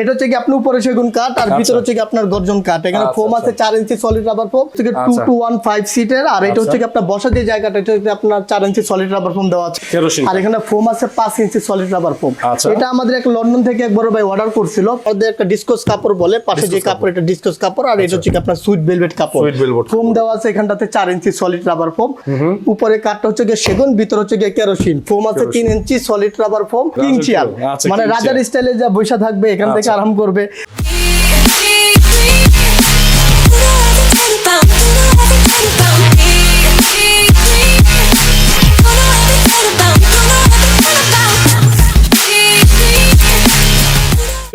এটা হচ্ছে কি আপনার উপরে সেগুন কাঠ আর ভিতরে হচ্ছে কি আপনার গর্জন কাঠ। এখানে আচ্ছা, ফোম আছে আচ্ছা। চার ইঞ্চি সলিড রাবার ফোম থেকে টু আচ্ছা। টু ওয়ান ফাইভ সিটের আর এটা হচ্ছে কি আপনার বসা যে জায়গাটা এটা হচ্ছে আপনার চার ইঞ্চি সলিড রাবার ফোম দেওয়া আছে। আর এখানে ফোম আছে পাঁচ ইঞ্চি সলিড রাবার ফোম আচ্ছা। এটা আমাদের এক লন্ডন থেকে এক বড় ভাই অর্ডার করছিল। ওদের একটা ডিসকোস কাপড় বলে পাশে যে কাপড়। এটা ডিসকোস কাপড় আর এটা হচ্ছে কি আপনার সুইট ভেলভেট কাপড়। ফোম দেওয়া আছে এখানটাতে চার ইঞ্চি সলিড রাবার ফোম উপরে কাঠটা হচ্ছে গিয়ে সেগুন ভিতরে হচ্ছে গিয়ে কেরোসিন। ফোম আছে তিন ইঞ্চি solid rubber foam king chair আচ্ছা, মানে রাজার। স্টাইলে যা বৈশা থাকবে এখান থেকে আচ্ছা। আরাম করবে।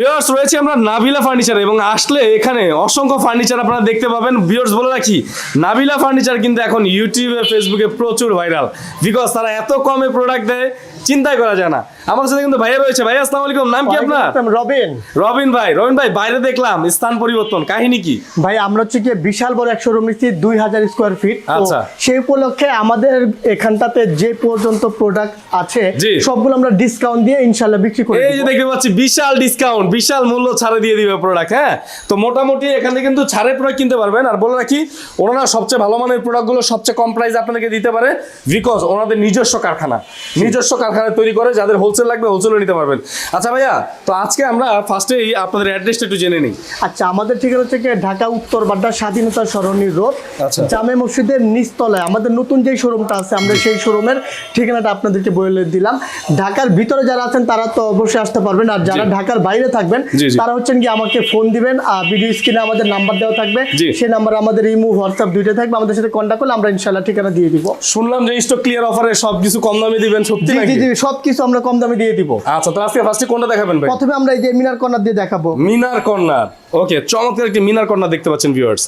ভিউয়ার্স রয়েছে আমরা নাবিলা ফার্নিচার এবং আসলে এখানে অসংখ্য ফার্নিচার আপনারা দেখতে পাবেন। ভিউয়ার্স বলে রাখি নাবিলা ফার্নিচার কিন্তু এখন ইউটিউবে ফেসবুকে প্রচুর ভাইরাল বিকজ তারা এত কমে প্রোডাক্ট দেয় চিন্তাই করা যায় না। আমার সাথে কিন্তু ভাইয়া রয়েছে। ভাই আসসালামু আলাইকুম। নাম কি আপনার? রবিন। রবিন ভাই। রবিন ভাই বাইরে দেখলাম স্থান পরিবর্তন কাহিনী কি? ভাই আমরা হচ্ছে কি বিশাল বড় একশো রুম নিচ্ছি দুই হাজার স্কোয়ার ফিট আচ্ছা। সেই উপলক্ষে আমাদের এখানটাতে যে পর্যন্ত প্রোডাক্ট আছে। সবগুলো আমরা ডিসকাউন্ট দিয়ে ইনশাল্লাহ বিক্রি করি এই যে দেখতে পাচ্ছি বিশাল ডিসকাউন্ট বিশাল মূল্য ছাড়ে দিয়ে দিবে প্রোডাক্ট হ্যাঁ? তো মোটামুটি এখানে কিন্তু ছাড়ে প্রোডাক্ট কিনতে পারবেন। আর বলে রাখি ওনারা সবচেয়ে ভালো মানের প্রোডাক্টগুলো সবচেয়ে কম প্রাইস আপনাদেরকে দিতে পারে বিকজ ওনাদের নিজস্ব কারখানা। নিজস্ব কারখানা তৈরি করে যাদের হোলসেল লাগবে হোলসেলও নিতে পারবেন। আচ্ছা ভাইয়া তো আজকে আমরা ফার্স্টেই আপনাদের অ্যাড্রেসটা একটু জেনে নিই। আচ্ছা আমাদের ঠিকানা হচ্ছে কি ঢাকা উত্তর বাড্ডা স্বাধীনতা সরণি রোড আচ্ছা। জামে মসজিদের নিচতলায়। আমাদের নতুন যে শোরুমটা আছে আমরা সেই শোরুমের ঠিকানাটা আপনাদেরকে বলে দিলাম। ঢাকার ভিতরে যারা আছেন তারা তো অবশ্যই আসতে পারবেন। আর যারা ঢাকার বাইরে থাকবেন। তারা হচ্ছেন কি আমাকে ফোন দিবেন আর ভিডিও স্ক্রিনে আমাদের নাম্বার দেওয়া থাকবে। সেই নাম্বার আমাদের ইমো হোয়াটসঅ্যাপ দুইটা থাকবে। আমাদের সাথে কন্ট্যাক্ট করলে আমরা ইনশাল্লাহ ঠিকানা দিয়ে দিব। শুনলাম যে স্টক ক্লিয়ার অফারে সব কিছু কম দামে দিবেন সত্যি নাকি? জি। জি আমরা কম দামে দিয়ে দিব। আচ্ছা তো আজকে ফার্স্টে কোনটা দেখাবেন ভাই? প্রথমে আমরা এই যে মিনার কর্নার দিয়ে দেখাবো। মিনার কর্নার। ওকে চমৎকার একটি মিনার কর্নার দেখতে পাচ্ছেন ভিউয়ার্স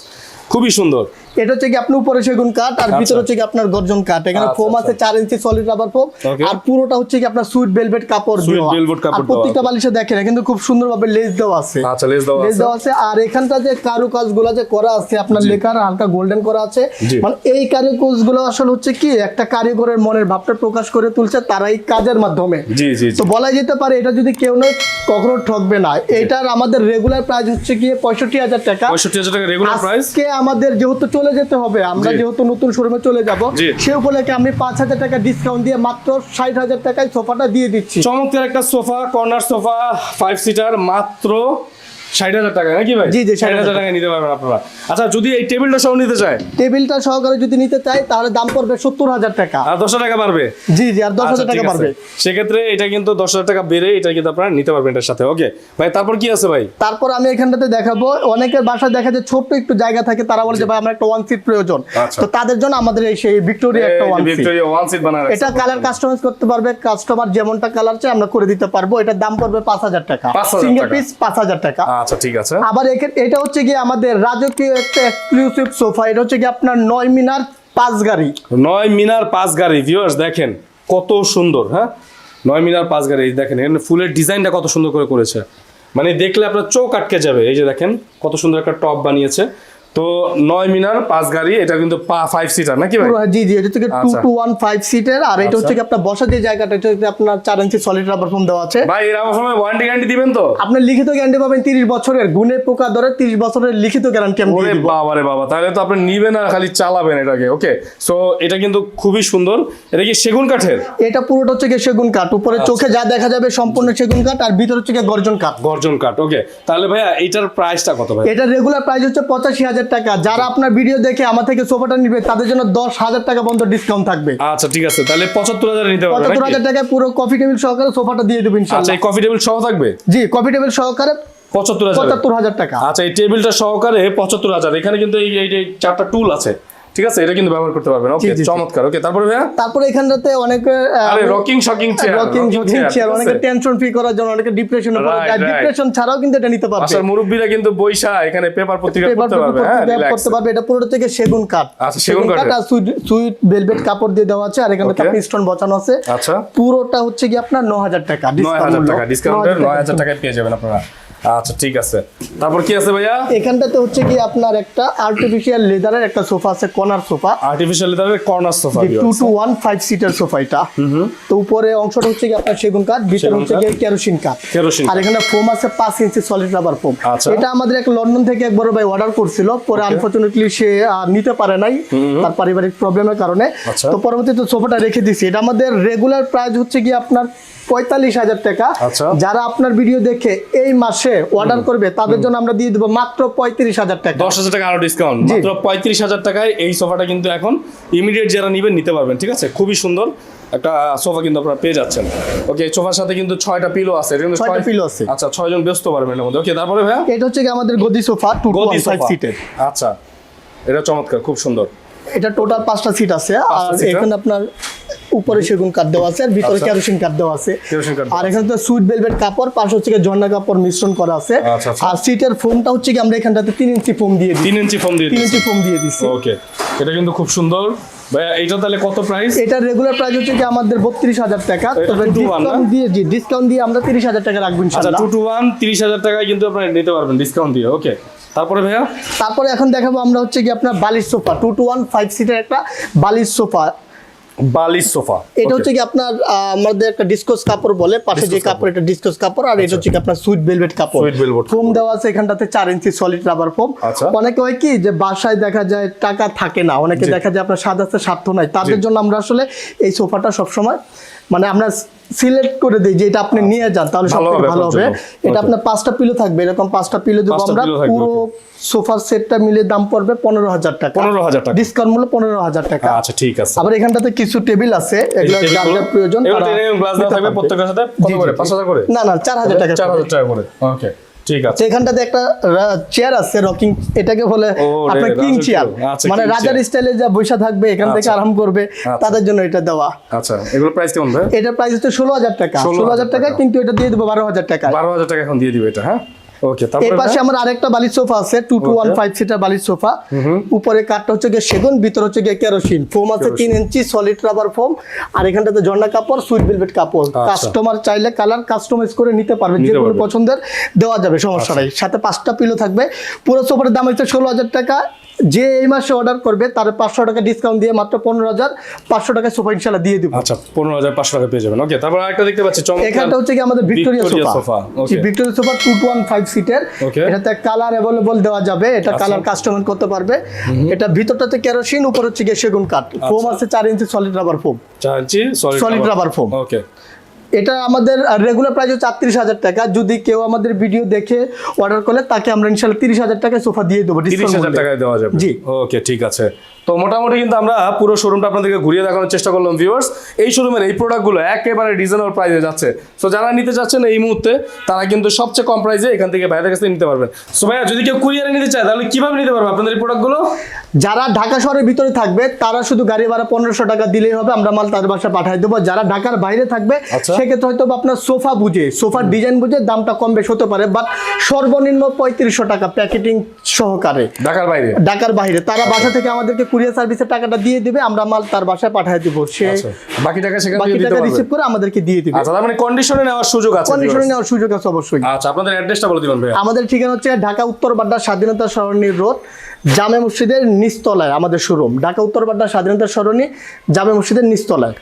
খুবই সুন্দর। এটা হচ্ছে কি আপনি উপরে সেগুন কাঠ আর ভিতরে হচ্ছে কি আপনার গর্জন কাঠ। এখানে আচ্ছা, ফোম আছে চার ইঞ্চি সলিড রাবার ফোম আর পুরোটা হচ্ছে কি আপনার সুইট ভেলভেট কাপড় আর প্রত্যেকটা বালিশে দেখেন কিন্তু খুব সুন্দরভাবে লেস দেওয়া আছে। আচ্ছা লেস দেওয়া লেস আছে। দেওয়া আছে। আর এখানটা যে কারুকাজগুলা যে করা আছে আপনার লেখার হালকা গোল্ডেন করা আছে। মানে এই কারুকাজগুলো আসলে হচ্ছে কি একটা কারিগরের মনের ভাবটা প্রকাশ করে তুলছে তারা এই কাজের মাধ্যমে। তো বলা যেতে পারে এটা যদি কেউ নয় কখনো ঠকবে না। এটার আমাদের রেগুলার প্রাইস হচ্ছে গিয়ে পঁয়ষট্টি হাজার টাকা। পঁয়ষট্টি হাজার টাকা রেগুলার প্রাইস আজকে আমাদের যেহেতু চলে যেতে হবে। আমরা যেহেতু নতুন শোরুমে চলে যাব। সে উপলক্ষে আমি পাঁচ হাজার টাকা ডিসকাউন্ট দিয়ে মাত্র ষাট হাজার টাকায় সোফাটা দিয়ে দিচ্ছি। চমৎকার একটা sofa corner sofa five seater মাত্র ষাট হাজার টাকা নাকি ভাই? জি, জি, ষাট হাজার টাকা। নিতে পারবেন আপনারা। আচ্ছা যদি এই টেবিলটা সহ নিতে চায়? টেবিলটা সহকারে যদি নিতে চাই তাহলে দাম পড়বে সত্তর হাজার টাকা। আর দশ হাজার টাকা বাড়বে? জি জি আর দশ আচ্ছা, হাজার টাকা পারবে সেক্ষেত্রে এটা কিন্তু দশ হাজার টাকা বেড়ে এটা কিন্তু আপনারা নিতে পারবেন এটার সাথে ওকে? ভাই তারপর কি আছে ভাই? তারপর আমি এখানটাতে দেখাবো। অনেকের বাসায় দেখা যায় ছোট্ট একটু জায়গা থাকে তারা বলে যে ভাই আমার একটা ওয়ান সিট প্রয়োজন। আচ্ছা। তো তাদের জন্য আমাদের এই সেই ভিক্টোরিয়া একটা one seat Victoria one seat বানানো এটা কালার কাস্টমাইজ করতে পারবে কাস্টমার যেমনটা কালার চাই আমরা করে দিতে পারব। এটার দাম পড়বে পাঁচ হাজার টাকা। 5,000 সিঙ্গেল পিস পাঁচ হাজার টাকা। আচ্ছা ঠিক আছে। আবার এটা হচ্ছে কি আমাদের রাজকীয় একটা এক্সক্লুসিভ সোফা এটা হচ্ছে কি আপনার নয় মিনার পাঁচ গাড়ি। নয় মিনার পাঁচ গাড়ি ভিউয়ার্স দেখেন কত সুন্দর হ্যাঁ? নয় মিনার পাঁচ গাড়ি দেখেন এখানে ফুলের ডিজাইনটা কত সুন্দর করে করেছে। মানে দেখলে আপনার চোখ আটকে যাবে এই যে দেখেন কত সুন্দর একটা টপ বানিয়েছে। তো নয় মিনার পাঁচ গাড়ি এটা কিন্তু ফাইভ সিটার নাকি ভাই? জি জি এটা থেকে টু। টু ওয়ান ফাইভ সিটের আর এটা আচ্ছা। হচ্ছে আপনার বসা যে জায়গাটা এটা হচ্ছে আপনার চার ইঞ্চি সলিড রাবার ফোম দেওয়া আছে। ভাই এর আমার সময় ওয়ারেন্টি গ্যারান্টি দিবেন তো? আপনি লিখিত গ্যারান্টি পাবেন তিরিশ বছরের গুণে পোকা ধরে তিরিশ বছরের লিখিত গ্যারান্টি আমি দিয়ে দিব। বাবা রে বাবা তাহলে তো আপনি নিবেন আর খালি চালাবেন এটাকে ওকে সো এটা কিন্তু খুবই সুন্দর। এটা কি সেগুন কাঠের? এটা পুরোটা হচ্ছে কি সেগুন কাঠ উপরে আচ্ছা। চোখে যা দেখা যাবে সম্পূর্ণ সেগুন কাঠ আর ভিতরে হচ্ছে গর্জন কাঠ। গর্জন কাঠ ওকে তাহলে ভাইয়া এইটার প্রাইসটা কত ভাই? এটা রেগুলার প্রাইস হচ্ছে পঁচাশি হাজার টাকা। যারা আপনার ভিডিও দেখে আমার থেকে সোফাটা নিবে তাদের জন্য দশ হাজার টাকা পর্যন্ত ডিসকাউন্ট থাকবে। আচ্ছা ঠিক আছে। তাহলে পঁচাত্তর হাজার নিতে পারবেন পঁচাত্তর হাজার টাকায় পুরো কফি টেবিল সহকারে সোফাটা দিয়ে দেবেন আচ্ছা এই কফি টেবিল সহ থাকবে? জি কফি টেবিল সহকারে পঁচাত্তর হাজার। পঁচাত্তর হাজার টাকা। আচ্ছা এই টেবিলটা সহকারে পঁচাত্তর হাজার। এখানে কিন্তু এই যে এই চারটা টুল আছে। ঠিক আছে? এটা কিন্তু ব্যবহার করতে পারবেন। ওকে। চমৎকার। ওকে তারপরে ভাইয়া? তারপরে এখানটাতে অনেকে আরে rocking shocking chair rocking shocking chair অনেকে টেনশন ফ্রি করার জন্য অনেকে ডিপ্রেশনে পড়ে যায় ডিপ্রেশন ছাড়াও কিন্তু এটা নিতে পারবে। আসার মুরব্বীরা কিন্তু বৈশা এখানে পেপার পত্রিকা করতে পারবে। হ্যাঁ। করতে পারবে। এটা পুরোটা থেকে সেগুন কাঠ। আচ্ছা, সেগুন কাঠের। আর সুইট সুইট ভেলভেট কাপড় দিয়ে দেওয়া আছে। আর এখানে Okay. আপনি স্টোন বসানো আছে। আচ্ছা। পুরোটা হচ্ছে কি আপনার ন হাজার টাকা নয় হাজার টাকা। ডিসকাউন্টের নয় হাজার টাকায় পেয়ে যাবেন আপনারা। আচ্ছা ঠিক আছে। তারপর কি আছে ভাইয়া? এখানটাতে হচ্ছে কি আপনার একটা আর্টিফিশিয়াল লেদারের একটা সোফা আছে কর্নার সোফা। আর্টিফিশিয়াল লেদারের corner sofa two two one five seater sofa এটা। তো উপরে অংশটা হচ্ছে কি আপনার সেগুন কাঠ ভিতরে হচ্ছে কি কেরোসিন কাঠ। কেরোসিন আর এখানে ফোম আছে পাঁচ ইঞ্চি সলিড রাবার ফোম। এটা আমাদের এক লন্ডন থেকে এক বড় ভাই অর্ডার করছিল পরে আনফরচুনেটলি সে নিতে পারে নাই তার পারিবারিক প্রবলেমের কারণে। আচ্ছা। তো পরবর্তীতে সোফাটা রেখে দিছি। এটা আমাদের রেগুলার প্রাইস হচ্ছে কি আপনার পঁয়তাল্লিশ হাজার টাকা। আচ্ছা। যারা আপনার ভিডিও দেখে এই মাসে অর্ডার করবে তাদের জন্য আমরা দিয়ে দেবো মাত্র পঁয়ত্রিশ হাজার টাকা। দশ হাজার টাকা আরও ডিসকাউন্ট মাত্র পঁয়ত্রিশ হাজার টাকায় এই সোফাটা কিন্তু এখন ইমিডিয়েট যারা নিবেন নিতে পারবেন ঠিক আছে? খুবই সুন্দর একটা সোফা কিন্তু আপনারা পেয়ে যাচ্ছেন। ওকে সোফার সাথে কিন্তু ছয়টা পিলো আছে। কিন্তু ছয়টা ছয়- pillow আছে। আচ্ছা ছয়জন ব্যস্ত পারবেন এর মধ্যে। ওকে তারপরে ভাইয়া? এটা হচ্ছে কি আমাদের গদি সোফা টু টু গদি সোফা সিটের আচ্ছা এটা চমৎকার খুব সুন্দর। এটা টোটাল পাঁচটা সিট আছে। আর এখানে আপনার উপরে সেগুন কাঠ দেওয়া আছে আর ভিতরে আচ্ছা। কেরোসিন কাঠ দেওয়া আছে। আর এখানে তো সুইট ভেলভেট কাপড় পাশে হচ্ছে ঝর্ণা কাপড় মিশ্রণ করা আছে। আচ্ছা, আচ্ছা। আর সিটের ফোমটা হচ্ছে কি আমরা এখানটাতে তিন ইঞ্চি ফোম দিয়ে দিই তিন ইঞ্চি ফোন দিয়ে তিন ইঞ্চি ফোম দিয়ে দিচ্ছি। ওকে এটা কিন্তু খুব সুন্দর। তাহলে কত প্রাইস এটা রেগুলার প্রাইস হচ্ছে কি আমাদের বত্রিশ হাজার টাকা। তবে 2 to 1 না? ডিসকাউন্ট দিয়ে জি ডিসকাউন্ট দিয়ে আমরা তিরিশ হাজার টাকা রাখব আচ্ছা টু টাকায় কিন্তু আপনারা নিতে পারবেন ডিসকাউন্ট দিয়ে। ওকে তারপরে ভাইয়া? তারপরে এখন দেখাবো আমরা হচ্ছে কি আপনার বালিশ sofa two two one five সিটের একটা বালিশ সোফা। বালিশ সোফা। এটা হচ্ছে কি আপনার আমাদের একটা ডিসকোস কাপড় বলে পাশে যে কাপড়। এটা ডিসকোস কাপড় আর এটা হচ্ছে কি আপনার সুইট ভেলভেট কাপড়। সুইট ভেলভেট ফোম দেওয়া আছে এখানটাতে চার ইঞ্চি সলিড রাবার ফোম আচ্ছা। অনেকে হয় কি যে বাসায় দেখা যায় টাকা থাকে না অনেকে দেখা যায় আপনার সাদাতে স্বার্থ নাই। তাদের জন্য আমরা আসলে এই সোফাটা সবসময় মানে আমরা সিলেক্ট করে দিই যে এটা আপনি নিয়ে যান তাহলে সব ভালো হবে। এটা আপনার পাঁচটা পিলো থাকবে এরকম পাঁচটা পিলো দেবো আমরা পুরো সোফার সেটটা মিলে দাম পড়বে পনেরো হাজার টাকা। পনেরো হাজার টাকা। ডিসকাউন্ট মূল্য পনেরো হাজার টাকা। আচ্ছা ঠিক আছে। আবার এখানটাতে কিছু টেবিল আছে এগুলো যার প্রয়োজন প্রত্যেকের সাথে? কত করে? পাঁচ। হাজার করে? না না চার হাজার টাকা চার হাজার টাকা করে ওকে। ঠিক আছে সেখানটাতে একটা চেয়ার আছে রকিং এটাকে বলে আপনার কিং চেয়ার আচ্ছা, মানে রাজার। স্টাইলে যা বৈশা থাকবে এখান থেকে আচ্ছা। আরাম করবে আচ্ছা। তাদের জন্য এটা দেওয়া আচ্ছা এগুলো প্রাইস কেমন ভাই এটার প্রাইস হচ্ছে ষোলো হাজার টাকা ষোলো হাজার টাকা টাকা। কিন্তু এটা দিয়ে দেবো বারো হাজার টাকা বারো হাজার টাকা এখন দিয়ে দিবে এটা হ্যাঁ ওকে এর পাশে আমার আরেকটা বালির সোফা আছে two two one five seater বালির সোফা। উপরে কাঠটা হচ্ছে গিয়ে সেগুন ভিতরে হচ্ছে গিয়ে কেরোসিন। ফোম আছে তিন ইঞ্চি সলিড রাবার ফোম আর এখানটাতে ঝর্ণা কাপড় সুইট ভেলভেট কাপড়। আচ্ছা। কাস্টমার চাইলে কালার কাস্টমাইজ করে নিতে পারবে যে কোনো আচ্ছা। পছন্দের দেওয়া যাবে সমস্যা নাই। সাথে পাঁচটা পিলো থাকবে। পুরো সোফার দাম হচ্ছে ষোলো হাজার টাকা। যে এই মাসে অর্ডার করবে তার পাঁচশো টাকা ডিসকাউন্ট দিয়ে মাত্র পনেরো হাজার পাঁচশো টাকা সোফা ইনশাল্লাহ দিয়ে দিব। আচ্ছা পনেরো হাজার পাঁচশো টাকা পেয়ে যাবেন। ওকে তারপর আরেকটা দেখতে পাচ্ছি এখানটা হচ্ছে কি আমাদের Victoria sofa Victoria sofa two two one five সিটের. এটাতে কালার অ্যাভেলেবল দেওয়া যাবে এটা আচ্ছা। কালার কাস্টমাইজ করতে পারবে। এটা ভিতরটাতে কেরোসিন উপর হচ্ছে গিয়ে সেগুন কাঠ। ফোম আচ্ছা। আছে চার ইঞ্চি সলিড রাবার ফোম চার ইঞ্চি Solid rubber foam। ওকে এটা আমাদের রেগুলার প্রাইস হচ্ছে আটত্রিশ হাজার টাকা যদি কেউ আমাদের ভিডিও দেখে অর্ডার করলে তাকে আমরা ইনশাল্লাহ তিরিশ হাজার টাকা সোফা দিয়ে দেবো তিরিশ হাজার। টাকায় দেওয়া যাবে জি। ওকে ঠিক আছে তো মোটামুটি কিন্তু আমরা পুরো শোরুমটা আপনাদেরকে ঘুরিয়ে দেখানোর চেষ্টা করলাম ভিউয়ার্স এই শোরুমের এই প্রোডাক্টগুলো একেবারে রিজনেবল প্রাইসে যাচ্ছে। সো যারা নিতে চাচ্ছেন এই মুহূর্তে তারা কিন্তু সবচেয়ে কম প্রাইসে এখান থেকে বাইরের কাছে নিতে পারবেন। সো ভাইয়া যদি কেউ কুরিয়ারে নিতে চায় তাহলে কীভাবে নিতে পারবে আপনাদের এই প্রোডাক্টগুলো যারা ঢাকা শহরের ভিতরে থাকবে তারা শুধু গাড়ি ভাড়া পনেরোশো টাকা দিলেই হবে আমরা মাল তাদের বাসায় পাঠিয়ে দেবো। যারা ঢাকার বাইরে থাকবে আচ্ছা। সেক্ষেত্রে হয়তো বা আপনার সোফা বুঝে সোফার ডিজাইন বুঝে দামটা কম বেশ হতে পারে বাট সর্বনিম্ন পঁয়ত্রিশশো টাকা প্যাকেটিং সহকারে। ঢাকার বাইরে? ঢাকার বাইরে। তারা বাসা থেকে আমাদেরকে কুরিয়ার সার্ভিসের টাকাটা দিয়ে দিবে আমরা মাল তার বাসায় পাঠিয়ে দেব। সে আচ্ছা বাকি টাকা সেখানে বাকি টাকা রিসিভ করে আমাদেরকে দিয়ে দিবে। আচ্ছা তার মানে কন্ডিশনে নেওয়ার সুযোগ আছে কন্ডিশনে নেওয়ার সুযোগ আছে অবশ্যই। আচ্ছা আপনাদের অ্যাড্রেসটা বলে দিবেন ভাই আমাদের ঠিকানা হচ্ছে ঢাকা উত্তর বাড্ডা স্বাধীনতা সরণি রোড জামে মসজিদের নিচতলায় আমাদের শোরুম ঢাকা উত্তর বাড্ডা স্বাধীনতা সরণি জামে মসজিদের নিচতলায়।